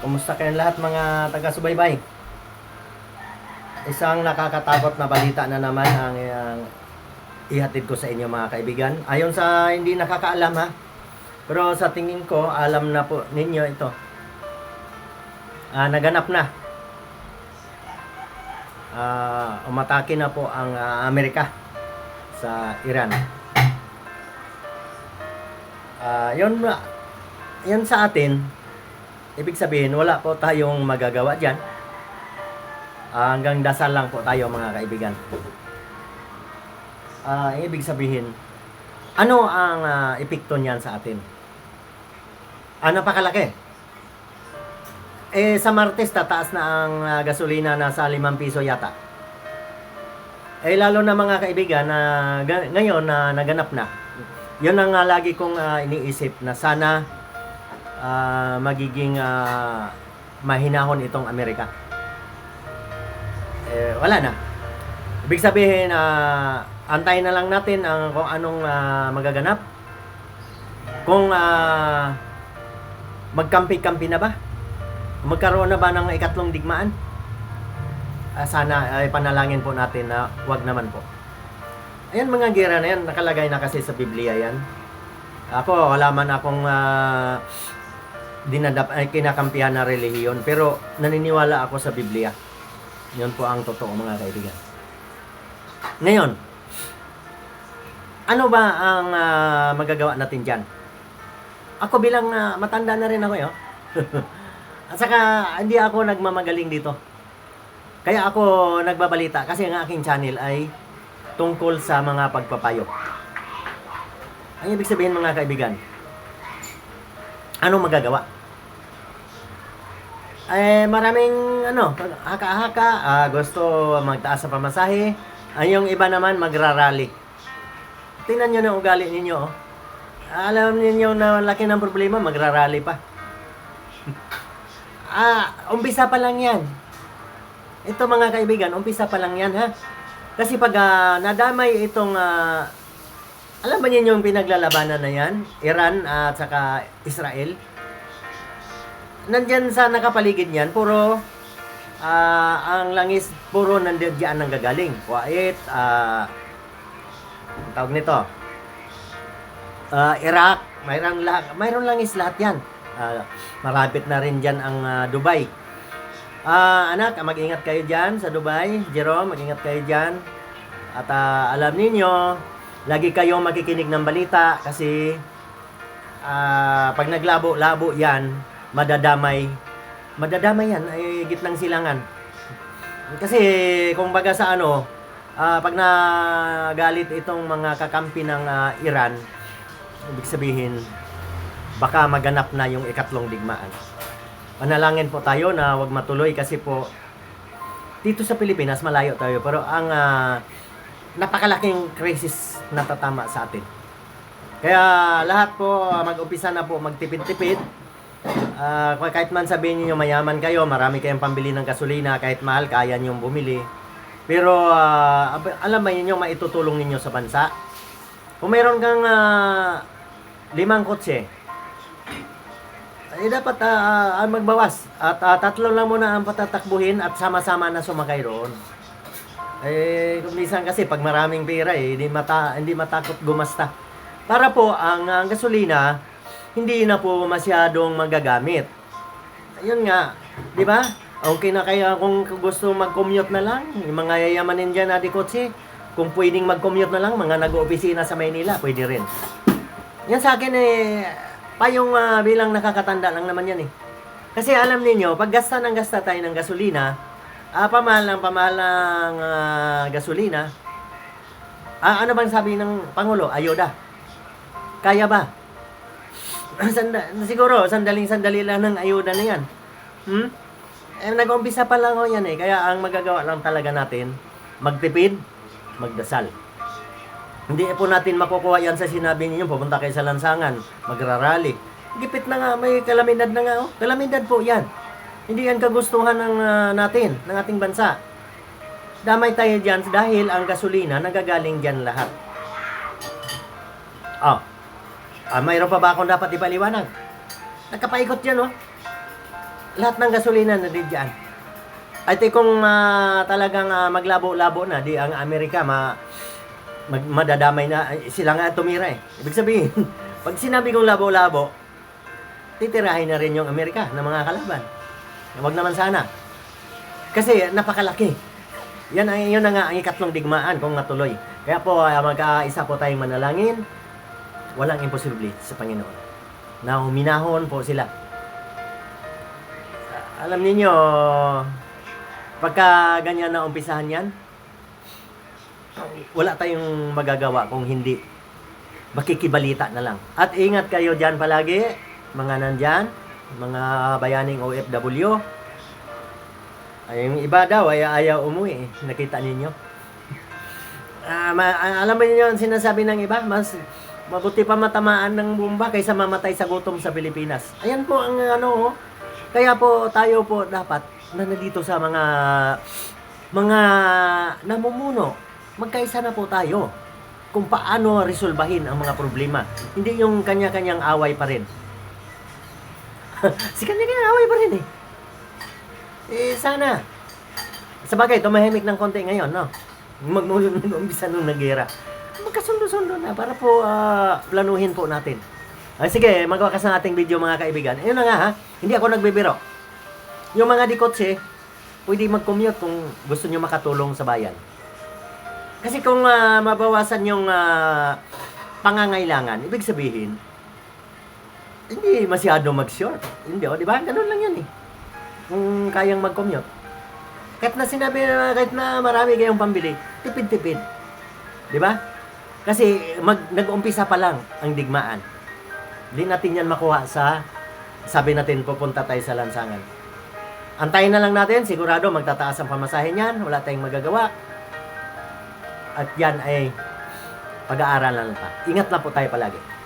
Kumusta kayong lahat mga taga-subaybay? Isang nakakatakot na balita na naman ang ang ihatid ko sa inyo mga kaibigan. Ayon sa hindi nakakaalam ha. Pero sa tingin ko, alam na po ninyo ito. Ah, naganap na. Ah, umatake na po ang ah, Amerika sa Iran. Ah, yun, yun sa atin, ibig sabihin, wala po tayong magagawa dyan. Ah, hanggang dasal lang po tayo mga kaibigan. Ah, ibig sabihin, ano ang ah, epekto niyan sa atin? Ah, napakalaki. Eh, sa Martes, tataas na ang ah, gasolina na sa 5 piso yata. Eh, lalo na mga kaibigan na ga- ngayon na naganap na. Yun ang ah, lagi kong ah, iniisip na sana ah, magiging ah, mahinahon itong Amerika. Eh, wala na. Ibig sabihin, ah, antayin na lang natin ang kung anong ah, magaganap. Kung ah, magkampi-kampi na ba? Magkaroon na ba ng ikatlong digmaan? Ah, sana ay panalangin po natin na wag naman po. Ayan mga gira na yan, nakalagay na kasi sa Biblia yan. Ako, wala man akong ah, dinadap, ay, kinakampihan na relihiyon, pero naniniwala ako sa Biblia. Yun po ang totoo mga kaibigan. Ngayon, ano ba ang ah, magagawa natin dyan? Ako bilang ah, matanda na rin ako yun. At saka, hindi ako nagmamagaling dito. Kaya ako nagbabalita kasi ang aking channel ay tungkol sa mga pagpapayo. Ang ibig sabihin mga kaibigan, ano magagawa? Eh, maraming ano, haka-haka, ah, gusto magtaas sa pamasahe. Ay, yung iba naman magrarally. Tingnan nyo na ugali ninyo. Oh. Alam ninyo na laki ng problema, magrarally pa. ah, umpisa pa lang yan. Ito mga kaibigan, umpisa pa lang yan ha. Kasi pag ah, nadamay itong ah, alam ba niyo yung pinaglalabanan na yan? Iran at saka Israel. Nandyan sa nakapaligid niyan, puro ah, ang langis, puro nandiyan diyan ang gagaling. Kuwait, ah, ang tawag nito, ah, Iraq, mayroon, lahat, mayroon langis lahat yan. Ah, marapit na rin dyan ang ah, Dubai. Ah, anak, mag-ingat kayo dyan sa Dubai. Jerome, mag-ingat kayo dyan. At ah, alam ninyo, lagi kayong makikinig ng balita kasi ah, pag naglabo-labo yan, madadamay. Madadamay yan ay gitnang silangan. Kasi kung baga sa ano, ah, pag nagalit itong mga kakampi ng ah, Iran, ibig sabihin, baka maganap na yung ikatlong digmaan. Panalangin po tayo na wag matuloy kasi po dito sa Pilipinas malayo tayo pero ang ah, napakalaking crisis na tatama sa atin. Kaya lahat po ah, mag-umpisa na po magtipid-tipid. Ah, kahit man sabihin niyo mayaman kayo, marami kayong pambili ng gasolina, kahit mahal kaya niyo bumili. Pero ab- alam ba niyo maitutulong ninyo sa bansa? Kung mayroon kang ah, limang kotse, eh dapat ah, magbawas at ah, tatlo lang muna ang patatakbuhin at sama-sama na sumakay roon. Eh kung minsan kasi pag maraming pera eh hindi mata hindi matakot gumasta. Para po ang, ang gasolina hindi na po masyadong magagamit. Ayun nga, 'di ba? Okay na kaya kung gusto mag-commute na lang, yung mga yayamanin dyan na di kotse, kung pwedeng mag-commute na lang, mga nag-opisina sa Maynila, pwede rin. Yan sa akin eh, payong ah, bilang nakakatanda lang naman yan eh. Kasi alam niyo pag gasta ng gasta tayo ng gasolina, ah, pamahal ng pamahal ng ah, gasolina, ah, ano bang sabi ng Pangulo? Ayoda. Kaya ba? Sanda, siguro, sandaling sandali lang ng ayuda na yan. Hmm? Eh, nag-umpisa pa lang ho yan eh. Kaya ang magagawa lang talaga natin, magtipid, magdasal. Hindi po natin makukuha yan sa sinabi ninyo, pupunta kayo sa lansangan, magrarally. Gipit na nga, may kalamidad na nga. Oh. Kalamidad po yan. Hindi yan kagustuhan ng ah, natin, ng ating bansa. Damay tayo dyan dahil ang gasolina nagagaling dyan lahat. Oh. Ah, mayroon pa ba akong dapat ipaliwanag? Nagkapaikot dyan, oh. lahat ng gasolina na din dyan. Eh, kung ah, talagang ah, maglabo-labo na, di ang Amerika, ma, mag, madadamay na, sila nga tumira eh. Ibig sabihin, pag sinabi kong labo-labo, titirahin na rin yung Amerika ng mga kalaban. Huwag naman sana. Kasi napakalaki. Yan ang yun na nga ang ikatlong digmaan kung natuloy. Kaya po ah, magkaisa po tayong manalangin. Walang imposible sa Panginoon. Na huminahon po sila. Ah, Alam niyo pagka ganyan na umpisahan yan, wala tayong magagawa kung hindi makikibalita na lang. At ingat kayo dyan palagi, mga nandyan, mga bayaning OFW. Ay, yung iba daw ay ayaw umuwi. Nakita ninyo? Ah, ma- ah, alam mo niyo ang sinasabi ng iba? Mas mabuti pa matamaan ng bomba kaysa mamatay sa gutom sa Pilipinas. Ayan po ang ano, oh. kaya po tayo po dapat na nandito sa mga mga namumuno. Magkaisa na po tayo kung paano resolbahin ang mga problema. Hindi yung kanya-kanyang away pa rin. si kanya-kanyang away pa rin eh. Eh, sana. Sa bagay, tumahimik ng konti ngayon, no? Mag-umpisa nung nagera. Magkasundo-sundo na para po ah, planuhin po natin. Ay, sige, magwakas ng ating video mga kaibigan. Ayun na nga ha, hindi ako nagbibiro. Yung mga dikotse, pwede mag-commute kung gusto nyo makatulong sa bayan. Kasi kung ah, mabawasan yung ah, pangangailangan, ibig sabihin, hindi masyado mag-short. Hindi, o, di ba? Ganun lang yan eh. Kung kayang mag-commute. Kahit na sinabi na, kahit na marami kayong pambili, tipid-tipid. Di ba? Kasi mag, nag-umpisa pa lang ang digmaan. Hindi natin yan makuha sa, sabi natin, pupunta tayo sa lansangan. Antayin na lang natin, sigurado magtataas ang pamasahe niyan, wala tayong magagawa. At yan ay pag-aaralan pa. Ingat lang po tayo palagi.